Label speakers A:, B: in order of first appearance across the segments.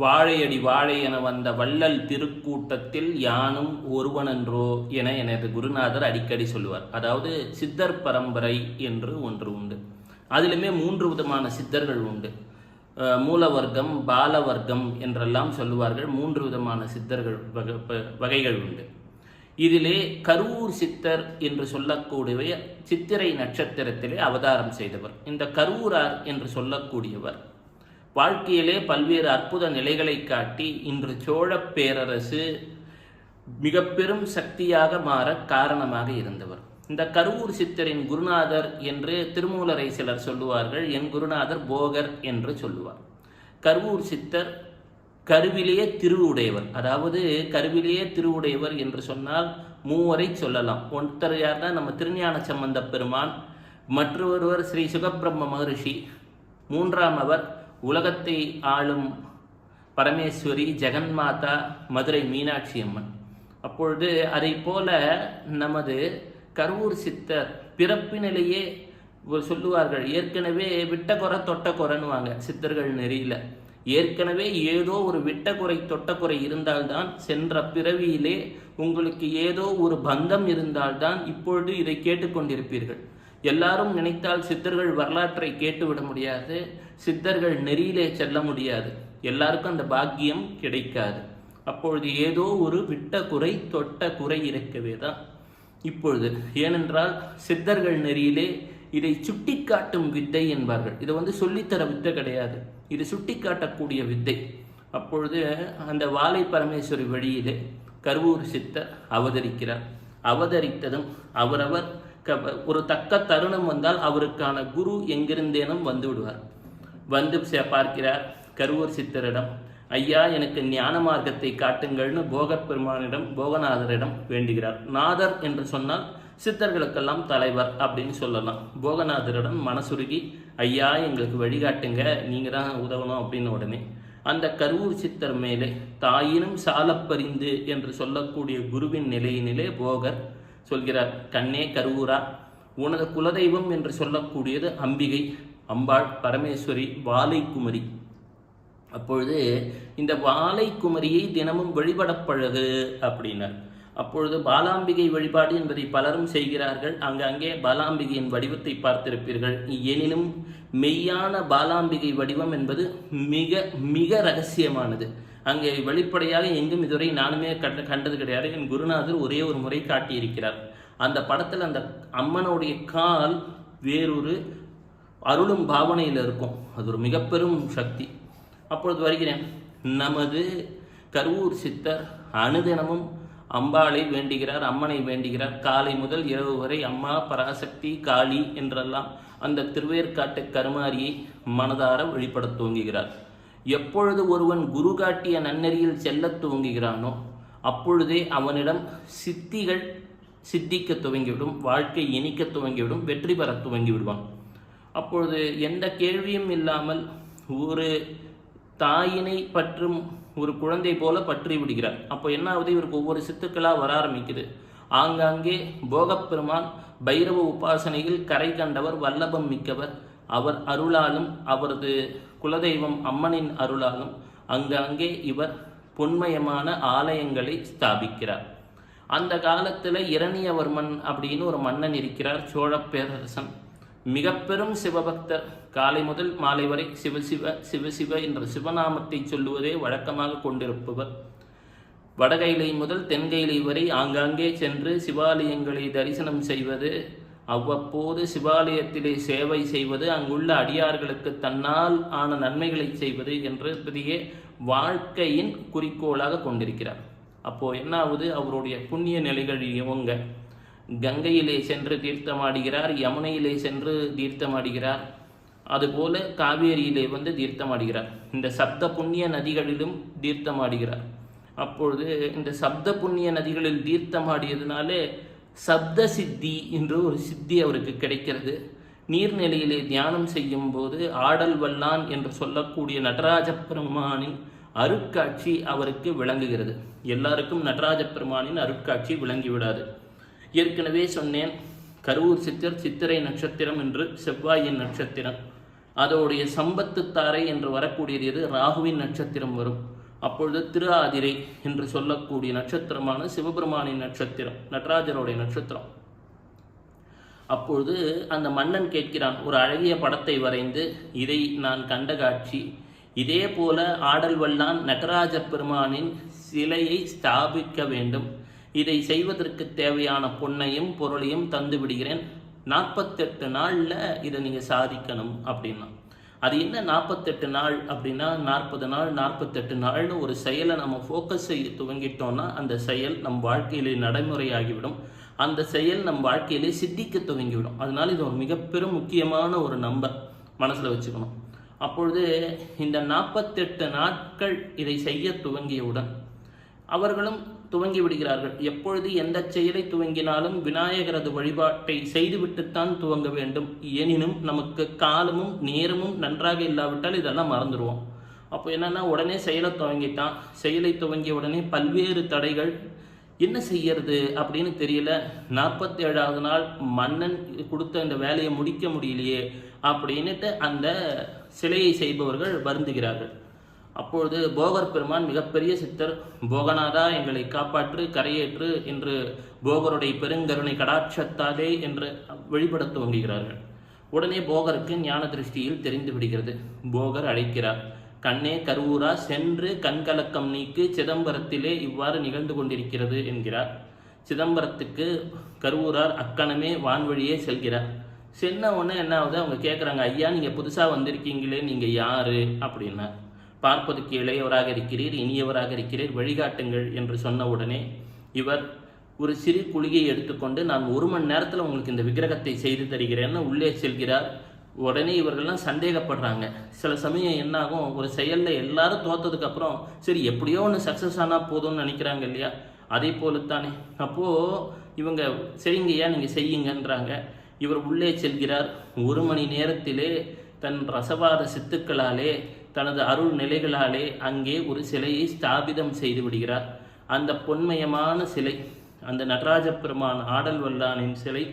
A: வாழையடி வாழை என வந்த வள்ளல் திருக்கூட்டத்தில் யானும் ஒருவனன்றோ என எனது குருநாதர் அடிக்கடி சொல்லுவார். அதாவது சித்தர் பரம்பரை என்று ஒன்று உண்டு. அதிலுமே மூன்று விதமான சித்தர்கள் உண்டு. மூலவர்க்கம் பாலவர்க்கம் என்றெல்லாம் சொல்லுவார்கள். மூன்று விதமான சித்தர்கள் வகை வகைகள் உண்டு. இதிலே கருவூர் சித்தர் என்று சொல்லக்கூடிய சித்திரை நட்சத்திரத்திலே அவதாரம் செய்தவர். இந்த கருவூரார் என்று சொல்லக்கூடியவர் வாழ்க்கையிலே பல்வேறு அற்புத நிலைகளை காட்டி இன்று சோழப் பேரரசு மிக பெரும் சக்தியாக மாற காரணமாக இருந்தவர். இந்த கருவூர் சித்தரின் குருநாதர் என்று திருமூலரை சிலர் சொல்லுவார்கள். என் குருநாதர் போகர் என்று சொல்லுவார். கருவூர் சித்தர் கருவிலேயே திருவுடையவர். அதாவது கருவிலேயே திருவுடையவர் என்று சொன்னால் மூவரை சொல்லலாம். ஒருத்தர் யார்னா நம்ம திருஞான சம்பந்த பெருமான் மற்றொருவர் ஸ்ரீ சுகப்பிரம்ம மகரிஷி மூன்றாம் அவர் உலகத்தை ஆளும் பரமேஸ்வரி ஜெகன்மாதா மதுரை மீனாட்சி அம்மன். அப்பொழுது அதை போல நமது கரூர் சித்தர் பிறப்பினிலேயே சொல்லுவார்கள் ஏற்கனவே விட்ட குறை தொட்ட குறைன்னுவாங்க சித்தர்கள் நெறியில. ஏற்கனவே ஏதோ ஒரு விட்ட குறை தொட்ட குறை இருந்தால்தான் சென்ற பிறவியிலே உங்களுக்கு ஏதோ ஒரு பந்தம் இருந்தால்தான் இப்பொழுது இதை கேட்டுக்கொண்டிருப்பீர்கள். எல்லாரும் நினைத்தால் சித்தர்கள் வரலாற்றை கேட்டுவிட முடியாது சித்தர்கள் நெறியிலே செல்ல முடியாது. எல்லாருக்கும் அந்த பாக்கியம் கிடைக்காது. அப்பொழுது ஏதோ ஒரு விட்ட குறை தொட்ட குறை இருக்கவே தான். இப்பொழுது ஏனென்றால் சித்தர்கள் நெறியிலே இதை சுட்டிக்காட்டும் வித்தை என்பார்கள். இதை வந்து சொல்லித்தர வித்தை கிடையாது. இது சுட்டிக்காட்டக்கூடிய வித்தை. அப்பொழுது அந்த வாலை பரமேஸ்வரி வழியிலே கருவூர் சித்தர் அவதரிக்கிறார். அவதரித்ததும் அவரவர் ஒரு தக்க தருணம் வந்தால் அவருக்கான குரு எங்கிருந்தேனும் வந்து விடுவார். வந்து பார்க்கிறார் கருவூர் சித்தரிடம் ஐயா எனக்கு ஞான மார்க்கத்தை காட்டுங்கள்னு போகர் பெருமானிடம் போகநாதரிடம் வேண்டுகிறார். நாதர் என்று சொன்னால் சித்தர்களுக்கெல்லாம் தலைவர் அப்படின்னு சொல்லலாம். போகநாதரிடம் மனசுருகி ஐயா எங்களுக்கு வழிகாட்டுங்க நீங்கள் தான் உதவணும் அப்படின்னு உடனே அந்த கருவூர் சித்தர் மேலே தாயினும் சாலப்பறிந்து என்று சொல்லக்கூடிய குருவின் நிலையினிலே போகர் சொல்கிறார் கண்ணே கருவூரா உனது குலதெய்வம் என்று சொல்லக்கூடியது அம்பிகை அம்பாள் பரமேஸ்வரி வாலைக்குமரி. அப்பொழுது இந்த வாலைக்குமரியை தினமும் வழிபட பழகு அப்படின்னார். அப்பொழுது பாலாம்பிகை வழிபாடு என்பதை பலரும் செய்கிறார்கள். அங்கங்கே பாலாம்பிகையின் வடிவத்தை பார்த்திருப்பீர்கள். எனினும் மெய்யான பாலாம்பிகை வடிவம் என்பது மிக மிக ரகசியமானது. அங்கே வெளிப்படையாக எங்கும் இதுவரை நானுமே கண்ட கண்டது கிடையாது. என் குருநாதர் ஒரே ஒரு முறை காட்டியிருக்கிறார். அந்த படத்தில் அந்த அம்மனுடைய கால் வேறொரு அருளும் பாவனையில் இருக்கும். அது ஒரு மிக பெரும் சக்தி. அப்பொழுது வருகிறேன். நமது கருவூர் சித்தர் அனுதினமும் அம்பாளை வேண்டுகிறார் அம்மனை வேண்டுகிறார். காலை முதல் இரவு வரை அம்மா பராசக்தி காளி என்றெல்லாம் அந்த திருவேற்காட்டு கருமாரியை மனதார வழிபடத் துவங்குகிறார். எப்பொழுது ஒருவன் குரு காட்டிய நன்னெறியில் செல்லத் துவங்குகிறானோ அப்பொழுதே அவனிடம் சித்திகள் சித்திக்க துவங்கிவிடும் வாழ்க்கை இனிக்க துவங்கிவிடும் வெற்றி பெற துவங்கி விடுவான் அப்பொழுது எந்த கேள்வியும் இல்லாமல் ஒரு தாயினை பற்றும் ஒரு குழந்தை போல பற்றி விடுகிறார். அப்போ என்ன ஆகுது? இவருக்கு ஒவ்வொரு சித்துக்களாக வர ஆரம்பிக்குது. ஆங்காங்கே போகப்பெருமான் பைரவ உபாசனையில் கரை கண்டவர் வல்லபம் மிக்கவர். அவர் அருளாலும் அவரது குலதெய்வம் அம்மனின் அருளாலும் அங்கங்கே இவர் பொன்மயமான ஆலயங்களை ஸ்தாபிக்கிறார். அந்த காலத்தில் இரணியவர்மன் அப்படின்னு ஒரு மன்னன் இருக்கிறார் சோழ பேரரசன் மிக பெரும் சிவபக்தர். காலை முதல் மாலை வரை சிவசிவ சிவசிவ என்ற சிவநாமத்தை சொல்லுவதே வழக்கமாக கொண்டிருப்பவர். வடகைலை முதல் தென்கைலை வரை ஆங்காங்கே சென்று சிவாலயங்களை தரிசனம் செய்வது அவ்வப்போது சிவாலயத்திலே சேவை செய்வது அங்குள்ள அடியார்களுக்கு தன்னால் ஆன நன்மைகளை செய்வது என்பதையே வாழ்க்கையின் குறிக்கோளாக கொண்டிருக்கிறார். அப்போது என்ன ஆகுது அவருடைய புண்ணிய நிலைகள் இவங்க கங்கையிலே சென்று தீர்த்தமாடுகிறார் யமுனையிலே சென்று தீர்த்தமாடுகிறார் அதுபோல காவேரியிலே வந்து தீர்த்தமாடுகிறார். இந்த சப்த புண்ணிய நதிகளிலும் தீர்த்தமாடுகிறார். அப்பொழுது இந்த சப்த புண்ணிய நதிகளில் தீர்த்தமாடியதுனாலே சப்த சித்தி என்று ஒரு சித்தி அவருக்கு கிடைக்கிறது. நீர்நிலையிலே தியானம் செய்யும் போது ஆடல் வல்லான் என்று சொல்லக்கூடிய நடராஜ பெருமானின் அருட்காட்சி அவருக்கு விளங்குகிறது. எல்லாருக்கும் நடராஜ பெருமானின் அருட்காட்சி விளங்கிவிடாது. ஏற்கனவே சொன்னேன் கரூர் சித்தர் சித்திரை நட்சத்திரம் என்று செவ்வாயின் நட்சத்திரம். அதோடைய சம்பத்து தாரை என்று வரக்கூடியது ராகுவின் நட்சத்திரம் வரும். அப்பொழுது திரு ஆதிரை என்று சொல்லக்கூடிய நட்சத்திரமான சிவபெருமானின் நட்சத்திரம் நடராஜருடைய நட்சத்திரம். அப்பொழுது அந்த மன்னன் கேட்கிறான் ஒரு அழகிய படத்தை வரைந்து இதை நான் கண்ட காட்சி இதே போல ஆடல் வல்லான் நடராஜ பெருமானின் சிலையை ஸ்தாபிக்க வேண்டும். இதை செய்வதற்கு தேவையான பொன்னையும் பொருளையும் தந்து விடுகிறேன் நாற்பத்தெட்டு நாளில் இதை நீங்கள் சாதிக்கணும் அப்படின்னா. அது என்ன நாற்பத்தெட்டு நாள் அப்படின்னா நாற்பது நாள் நாற்பத்தெட்டு நாள்னு ஒரு செயலை நம்ம ஃபோக்கஸ் செய்ய துவங்கிட்டோம்னா அந்த செயல் நம் வாழ்க்கையிலே நடைமுறையாகிவிடும். அந்த செயல் நம் வாழ்க்கையிலே சித்திக்க துவங்கிவிடும். அதனால இது ஒரு மிக பெரும் முக்கியமான ஒரு நம்பர் மனசில் வச்சுக்கணும். அப்பொழுது இந்த நாற்பத்தெட்டு நாட்கள் இதை செய்ய துவங்கியவுடன் அவர்களும் துவங்கி விடுகிறார்கள். எப்பொழுது எந்த செயலை துவங்கினாலும் விநாயகரது வழிபாட்டை செய்துவிட்டுத்தான் துவங்க வேண்டும். எனினும் நமக்கு காலமும் நேரமும் நன்றாக இல்லாவிட்டால் இதெல்லாம் மறந்துடுவோம் அப்போ என்னன்னா உடனே செயலை துவங்கிட்டான். செயலை துவங்கிய உடனே பல்வேறு தடைகள் என்ன செய்யறது? அப்படின்னு தெரியல. நாற்பத்தி ஏழாவது நாள் மன்னன் கொடுத்த இந்த வேலையை முடிக்க முடியலையே அப்படின்னுட்டு அந்த சிலையை செய்பவர்கள் வருந்துகிறார்கள். அப்பொழுது போகர் பெருமான் மிகப்பெரிய சித்தர் போகநாதா எங்களை காப்பாற்று கரையேற்று என்று போகருடைய பெருங்கருணை கடாட்சத்தாலே என்று வெளிப்பட துவங்குகிறார்கள் உடனே போகருக்கு ஞான திருஷ்டியில் தெரிந்து விடுகிறது. போகர் அழைக்கிறார் கண்ணே கருவூரா சென்று கண்கலக்கம் நீக்கு சிதம்பரத்திலே இவ்வாறு நிகழ்ந்து கொண்டிருக்கிறது என்கிறார். சிதம்பரத்துக்கு கருவூரார் அக்கணமே வான்வழியே செல்கிறார். சென்ன உடனே என்ன ஆகுது? அவங்க கேட்குறாங்க ஐயா நீங்கள் புதுசாக வந்திருக்கீங்களே நீங்கள் யாரு? அப்படின்னா பார்ப்பதுக்கு இளையவராக இருக்கிறீர் இனியவராக இருக்கிறீர் வழிகாட்டுங்கள் என்று சொன்ன உடனே இவர் ஒரு சிறு குழியை எடுத்துக்கொண்டு நான் ஒரு மணி நேரத்தில் உங்களுக்கு இந்த விக்கிரகத்தை செய்து தருகிறேன்னு உள்ளே செல்கிறார். உடனே இவர்கள்லாம் சந்தேகப்படுறாங்க. சில சமயம் என்னாகும் ஒரு செயலில் எல்லாரும் தோத்ததுக்கப்புறம் சரி எப்படியோ ஒன்று சக்ஸஸ் ஆனால் போதும்னு நினைக்கிறாங்க இல்லையா? அதே போலத்தானே. அப்போது இவங்க சரிங்கய்யா நீங்கள் செய்யுங்கன்றாங்க. இவர் உள்ளே செல்கிறார். ஒரு மணி நேரத்திலே தன் ரசவாத சித்துக்களாலே தனது அருள் நிலைகளாலே அங்கே ஒரு சிலையை ஸ்தாபிதம் செய்து விடுகிறார். அந்த பொன்மயமான சிலை அந்த நடராஜ பெருமான் ஆடல் வல்லானின் சிலை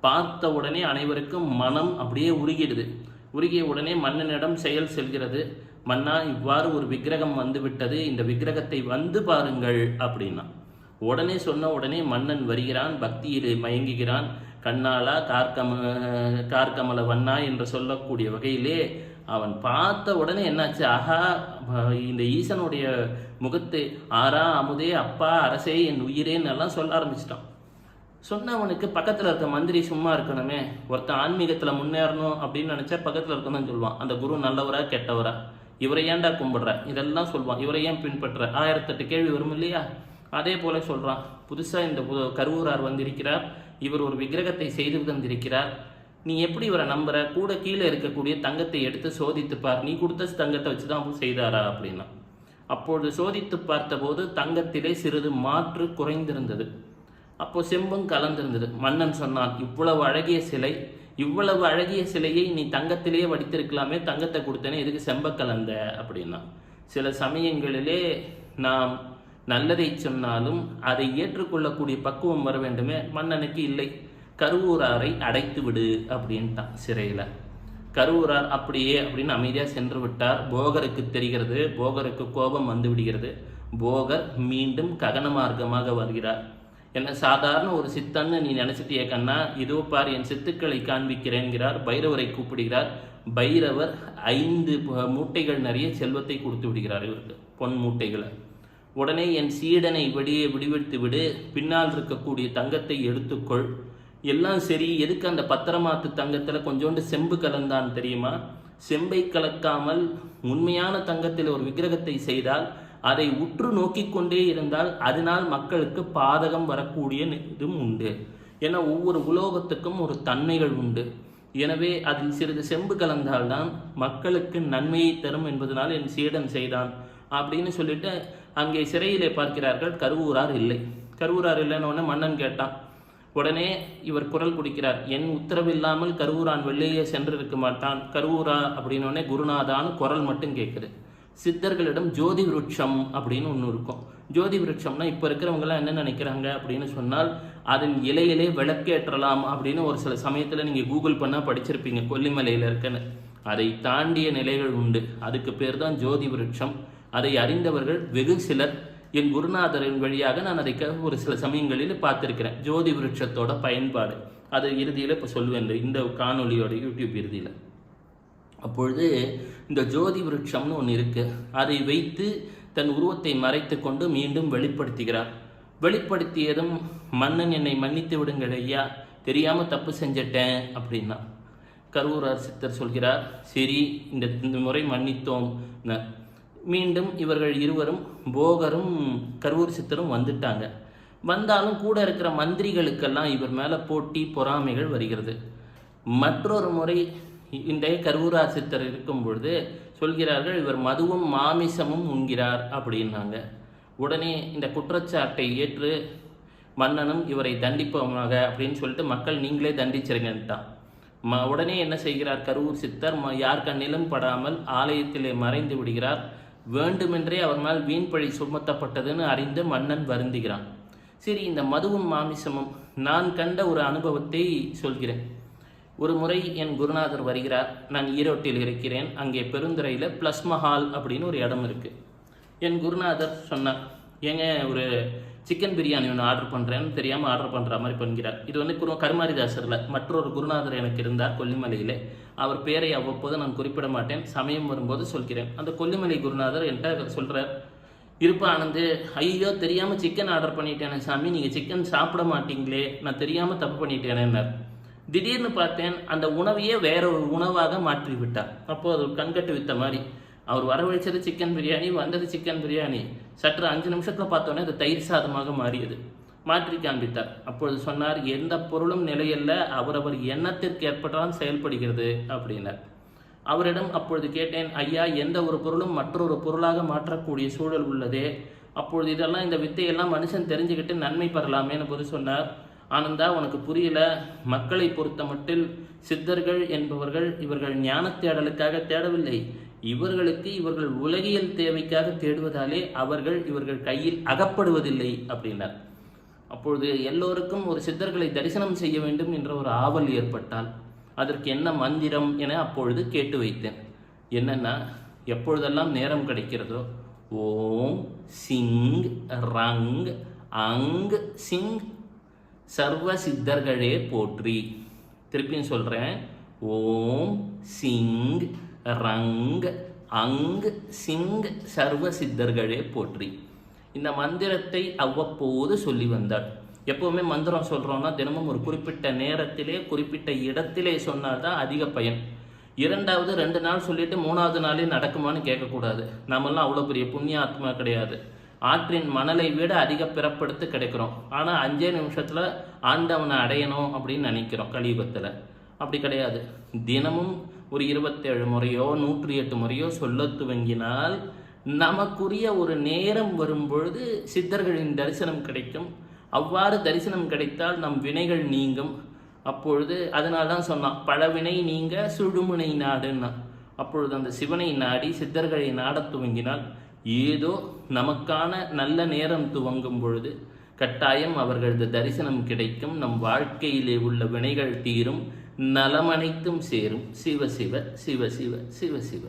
A: பார்த்த உடனே அனைவருக்கும் மனம் அப்படியே உருகிடுது. உருகிய உடனே மன்னனிடம் செயல் செல்கிறது. மன்னா இவ்வாறு ஒரு விக்கிரகம் வந்துவிட்டது. இந்த விக்கிரகத்தை வந்து பாருங்கள் அப்படின்னா. உடனே சொன்ன உடனே மன்னன் வருகிறான் பக்தியிலே மயங்குகிறான். கண்ணாலா கார்கம கார்கமல வண்ணா என்று சொல்லக்கூடிய வகையிலே அவன் பார்த்த உடனே என்னாச்சு? ஆஹா இந்த ஈசனுடைய முகத்தை ஆறா அமுதே அப்பா அரசே என் உயிரேன்னு எல்லாம் சொல்ல ஆரம்பிச்சிட்டான். சொன்னவனுக்கு பக்கத்தில் இருக்க மந்திரி சும்மா இருக்கணுமே ஒருத்தன் ஆன்மீகத்தில் முன்னேறணும் அப்படின்னு நினச்சா பக்கத்தில் இருக்கணும்னு சொல்லுவான். அந்த குரு நல்லவரா கெட்டவரா? இவரை ஏன்டா கும்பிடுற? இதெல்லாம் சொல்லுவான். இவரை ஏன் பின்பற்ற? ஆயிரத்தெட்டு கேள்வி வரும் இல்லையா? அதே போல சொல்கிறான் புதுசாக இந்த கருவூரார் வந்திருக்கிறார். இவர் ஒரு விக்கிரகத்தை செய்து தந்திருக்கிறார். நீ எப்படி இவரை நம்புற? கூட கீழே இருக்கக்கூடிய தங்கத்தை எடுத்து சோதித்துப்பார். நீ கொடுத்த தங்கத்தை வச்சு தான் செய்தாரா அப்படின்னா. அப்பொழுது சோதித்து பார்த்தபோது தங்கத்திலே சிறிது மாற்று குறைந்திருந்தது. அப்போ செம்பும் கலந்திருந்தது. மன்னன் சொன்னான் இவ்வளவு அழகிய சிலை இவ்வளவு அழகிய சிலையை நீ தங்கத்திலேயே வடித்திருக்கலாமே தங்கத்தை கொடுத்தேனே எதுக்கு செம்ப கலந்த? அப்படின்னா. சில சமயங்களிலே நாம் நல்லதை சொன்னாலும் அதை ஏற்றுக்கொள்ளக்கூடிய பக்குவம் வர வேண்டுமே. மன்னனுக்கு இல்லை. கருவூராரை அடைத்து விடு அப்படின்ட்டான் சிறையில். கருவூரார் அப்படியே அப்படின்னு அமைதியாக சென்று விட்டார். போகருக்கு தெரிகிறது. போகருக்கு கோபம் வந்து விடுகிறது. போகர் மீண்டும் ககன மார்க்கமாக வருகிறார். என்ன சாதாரண ஒரு சித்தன்னு நீ நினைச்சிட்டிய கண்ணா? இதோ பார் என் சித்துக்களை காண்பிக்கிறேன்கிறார். பைரவரை கூப்பிடுகிறார். பைரவர் ஐந்து மூட்டைகள் நிறைய செல்வத்தை கொடுத்து விடுகிறார் இவருக்கு. பொன் மூட்டைகளை. உடனே என் சீடனை வெளியே விடுவித்து விடு பின்னால் இருக்கக்கூடிய தங்கத்தை எடுத்துக்கொள். எல்லாம் சரி எதுக்கு அந்த பத்திரமாத்து தங்கத்தில் கொஞ்சோண்டு செம்பு கலந்தான் தெரியுமா? செம்பை கலக்காமல் உண்மையான தங்கத்தில் ஒரு விக்கிரகத்தை செய்தால் அதை உற்று நோக்கி கொண்டே இருந்தால் அதனால் மக்களுக்கு பாதகம் வரக்கூடிய இதுவும் உண்டு. ஏன்னா ஒவ்வொரு உலோகத்துக்கும் ஒரு தன்மைகள் உண்டு. எனவே அதில் சிறிது செம்பு கலந்தால்தான் மக்களுக்கு நன்மையை தரும் என்பதனால் என் சீடன் செய்தான். அப்படின்னு சொல்லிட்டு அங்கே சிறையிலே பார்க்கிறார்கள். கருவூரார் இல்லை. கருவூரார் இல்லைன்னு மன்னன் கேட்டான். உடனே இவர் குரல் குடிக்கிறார். என் உத்தரவில்லாமல் கருவூரான் வெளியே சென்றிருக்க மாட்டான். கருவூரா அப்படின்னோடனே குருநாதான்னு குரல் மட்டும் கேட்குது சித்தர்களிடம் ஜோதி விருட்சம் அப்படின்னு ஒன்று இருக்கும். ஜோதி விருட்சம்னா இப்போ இருக்கிறவங்களாம் என்ன நினைக்கிறாங்க அப்படின்னு சொன்னால் அதன் இலையிலே விளக்கேற்றலாம் அப்படின்னு ஒரு சில சமயத்தில் நீங்கள் கூகுள் பண்ணால் படிச்சிருப்பீங்க. கொல்லிமலையில் இருக்கன்னு. அதை தாண்டிய நிலைகள் உண்டு. அதுக்கு பேர் தான் ஜோதி விருட்சம். அதை அறிந்தவர்கள் வெகு சிலர். என் குருநாதரின் வழியாக நான் அதை ஒரு சில சமயங்களில் பார்த்திருக்கிறேன். ஜோதி விருட்சத்தோட பயன்பாடு. அது இறுதியில் இப்போ சொல்லுவேன் இந்த- காணொலியோட காணொளியோட யூடியூப் இறுதியில். அப்பொழுது இந்த ஜோதி விருட்சம்னு ஒன்று இருக்குது அதை வைத்து தன் உருவத்தை மறைத்து கொண்டு மீண்டும் வெளிப்படுத்துகிறார். வெளிப்படுத்தியதும் மன்னன் என்னை மன்னித்து விடுங்கள் ஐயா தெரியாமல் தப்பு செஞ்சிட்டேன் அப்படின்னா. கருவூரார் சித்தர் சொல்கிறார் சரி இந்த இந்த முறை மன்னித்தோம் மீண்டும் இவர்கள் இருவரும் போகரும் கருவூர் சித்தரும் வந்துட்டாங்க. வந்தாலும் கூட இருக்கிற மந்திரிகளுக்கெல்லாம் இவர் மேலே போட்டி பொறாமைகள் வருகிறது. மற்றொரு முறை இன்றைய கருவூரா சித்தர் இருக்கும் பொழுது சொல்கிறார்கள் இவர் மதுவும் மாமிசமும் உண்கிறார் அப்படின்னாங்க. உடனே இந்த குற்றச்சாட்டை ஏற்று மன்னனும் இவரை தண்டிப்போமாக அப்படின்னு சொல்லிட்டு மக்கள் நீங்களே தண்டிச்சிருங்கன்ட்டான். ம உடனே என்ன செய்கிறார் கருவூர் சித்தர்? ம யார் கண்ணிலும் படாமல் ஆலயத்திலே மறைந்து விடுகிறார். வேண்டுமென்றே அவர் மேல் வீண்பழி சுமத்தப்பட்டதுன்னு அறிந்து மன்னன் வருந்துகிறான். சரி இந்த மதுவும் மாமிசமும் நான் கண்ட ஒரு அனுபவத்தை சொல்கிறேன். ஒரு முறை என் குருநாதர் வருகிறார். நான் ஈரோட்டில் இருக்கிறேன். அங்கே பெருந்துறையில் பிளஸ்மா மஹால் அப்படின்னு ஒரு இடம் இருக்குது என் குருநாதர் சொன்னார் ஏங்க ஒரு சிக்கன் பிரியாணி ஒன்று ஆர்டர் பண்ணுறேன்னு தெரியாமல் ஆர்டர் பண்ணுற மாதிரி பண்ணுகிறார் இது வந்து குரு கருமாரிதாசரில் மற்றொரு குருநாதர் எனக்கு இருந்தார் கொல்லிமலையிலே. அவர் பேரை அவ்வப்போது நான் குறிப்பிட மாட்டேன். சமயம் வரும்போது சொல்கிறேன். அந்த கொல்லிமலை குருநாதர் என்கிட்ட சொல்கிறார் இருப்பா ஆனந்து ஐயோ தெரியாமல் சிக்கன் ஆர்டர் பண்ணிட்டேனே சாமி. நீங்கள் சிக்கன் சாப்பிட மாட்டீங்களே. நான் தெரியாமல் தப்பு பண்ணிட்டேனேன்னார். திடீர்னு பார்த்தேன் அந்த உணவையே வேற ஒரு உணவாக மாற்றி விட்டார் அப்போது அது கண்கட்டு வித்த மாதிரி அவர் வரவழைச்சது சிக்கன் பிரியாணி வந்தது சிக்கன் பிரியாணி சற்று அஞ்சு நிமிஷத்தில் பார்த்தோன்னே அது தயிர் சாதமாக மாறியது. மாற்றி காண்பித்தார். அப்பொழுது சொன்னார் எந்த பொருளும் நிலையல்ல. அவரவர் எண்ணத்திற்கு ஏற்பட்டால் செயல்படுகிறது அப்படின்னார். அவரிடம் அப்பொழுது கேட்டேன் ஐயா எந்த ஒரு பொருளும் மற்றொரு பொருளாக மாற்றக்கூடிய சூழல் உள்ளதே. அப்பொழுது இதெல்லாம் இந்த வித்தையெல்லாம் மனுஷன் தெரிஞ்சுக்கிட்டு நன்மை பெறலாமேன்னு போது சொன்னார். ஆனந்தா உனக்கு புரியல. மக்களை பொறுத்த மட்டில் சித்தர்கள் என்பவர்கள் இவர்கள் ஞான தேடலுக்காக தேடவில்லை. இவர்களுக்கு இவர்கள் உலகியல் தேவைக்காக தேடுவதாலே அவர்கள் இவர்கள் கையில் அகப்படுவதில்லை அப்படின்னார். அப்பொழுது எல்லோருக்கும் ஒரு சித்தர்களை தரிசனம் செய்ய வேண்டும் என்ற ஒரு ஆவல் ஏற்பட்டால் அதற்கு என்ன மந்திரம் என அப்பொழுது கேட்டு வைத்தேன். என்னன்னா எப்பொழுதெல்லாம் நேரம் கிடைக்கிறதோ ஓம் சிங் ரங் அங் சிங் சர்வ சித்தர்களே போற்றி. திருப்பியும் சொல்கிறேன் ஓம் சிங் ரங் அங் சிங் சர்வ சித்தர்களே போற்றி. இந்த மந்திரத்தை அவ்வப்போது சொல்லி வந்தார். எப்பவுமே மந்திரம் சொல்கிறோம்னா தினமும் ஒரு குறிப்பிட்ட நேரத்திலே குறிப்பிட்ட இடத்திலே சொன்னால்தான் அதிக பயன். இரண்டாவது ரெண்டு நாள் சொல்லிட்டு மூணாவது நாளே நடக்குமான்னு கேட்கக்கூடாது. நம்மெல்லாம் அவ்வளோ பெரிய புண்ணிய ஆத்மா கிடையாது. ஆற்றின் மணலை விட அதிக பிறப்படுத்து கிடைக்கிறோம். ஆனால் அஞ்சே நிமிஷத்தில் ஆண்டவனை அடையணும் அப்படின்னு நினைக்கிறோம் கலியுகத்தில். அப்படி கிடையாது. தினமும் ஒரு இருபத்தேழு முறையோ நூற்றி எட்டு முறையோ சொல்ல துவங்கினால் நமக்குரிய ஒரு நேரம் வரும்பொழுது சித்தர்களின் தரிசனம் கிடைக்கும். அவ்வாறு தரிசனம் கிடைத்தால் நம் வினைகள் நீங்கும். அப்பொழுது அதனால தான் சொன்னான் பல வினை நீங்க சுழுமுனை நாடுன்னா. அப்பொழுது அந்த சிவனை நாடி சித்தர்களை நாடத் துவங்கினால் ஏதோ நமக்கான நல்ல நேரம் துவங்கும் பொழுது கட்டாயம் அவர்களது தரிசனம் கிடைக்கும். நம் வாழ்க்கையிலே உள்ள வினைகள் தீரும். நலமனைத்தும் சேரும். சிவ சிவ சிவ சிவ சிவ சிவ.